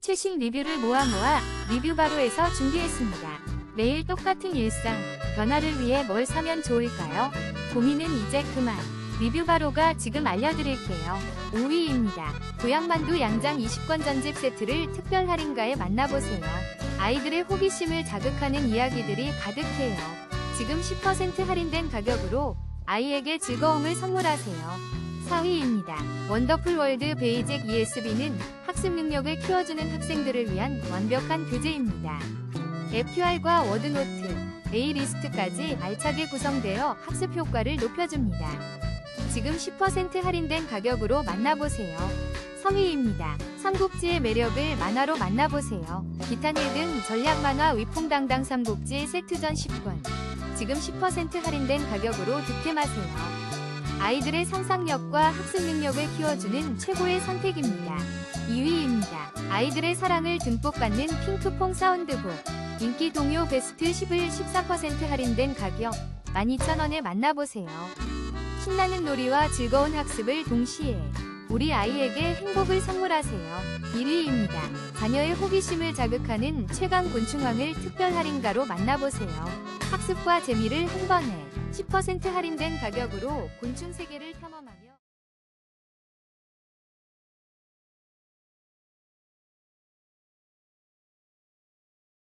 최신 리뷰를 모아 모아 리뷰 바로에서 준비했습니다. 매일 똑같은 일상, 변화를 위해 뭘 사면 좋을까요? 고민은 이제 그만. 리뷰 바로가 지금 알려드릴게요. 5위입니다. 고향만두 양장 20권 전집 세트를 특별 할인가에 만나보세요. 아이들의 호기심을 자극하는 이야기들이 가득해요. 지금 10% 할인된 가격으로 아이에게 즐거움을 선물하세요. 4위입니다. 원더풀 월드 베이직 ESB는 학습 능력을 키워주는 학생들을 위한 완벽한 교재입니다. FQR과 워드노트, A리스트까지 알차게 구성되어 학습 효과를 높여줍니다. 지금 10% 할인된 가격으로 만나보세요. 성희입니다. 삼국지의 매력을 만화로 만나보세요. 기탄일 등 전략 만화 위풍당당 삼국지 세트전 10권. 지금 10% 할인된 가격으로 득템하세요. 아이들의 상상력과 학습 능력을 키워주는 최고의 선택입니다. 2위입니다. 아이들의 사랑을 듬뿍 받는 핑크퐁 사운드북. 인기 동요 베스트 10을 14% 할인된 가격 12,000원에 만나보세요. 신나는 놀이와 즐거운 학습을 동시에 우리 아이에게 행복을 선물하세요. 1위입니다. 자녀의 호기심을 자극하는 최강 곤충왕을 특별 할인가로 만나보세요. 학습과 재미를 한 번에 10% 할인된 가격으로 곤충 세계를 탐험하며